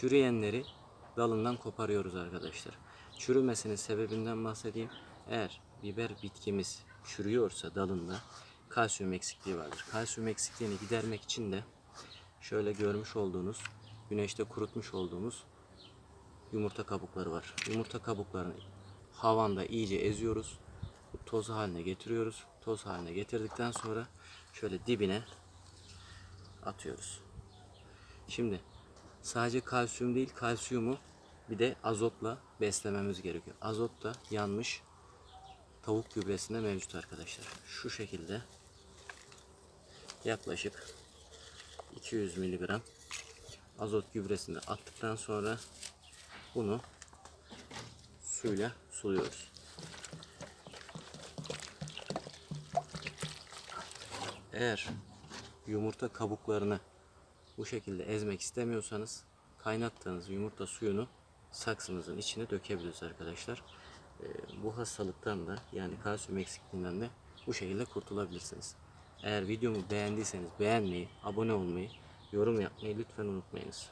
Çürüyenleri dalından koparıyoruz arkadaşlar. Çürümesinin sebebinden bahsedeyim. Eğer biber bitkimiz çürüyorsa dalında kalsiyum eksikliği vardır. Kalsiyum eksikliğini gidermek için de şöyle görmüş olduğunuz güneşte kurutmuş olduğumuz yumurta kabukları var. Yumurta kabuklarını havanda iyice eziyoruz. Toz haline getiriyoruz. Toz haline getirdikten sonra şöyle dibine atıyoruz. Şimdi sadece kalsiyum değil kalsiyumu bir de azotla beslememiz gerekiyor. Azot da yanmış tavuk gübresinde mevcut arkadaşlar. Şu şekilde yaklaşık 200 miligram azot gübresini attıktan sonra bunu suyla suluyoruz. Eğer yumurta kabuklarını bu şekilde ezmek istemiyorsanız kaynattığınız yumurta suyunu saksınızın içine dökebiliriz arkadaşlar. Ee, bu hastalıktan da yani kalsiyum eksikliğinden de bu şekilde kurtulabilirsiniz. Eğer videomu beğendiyseniz beğenmeyi, abone olmayı, yorum yapmayı lütfen unutmayınız.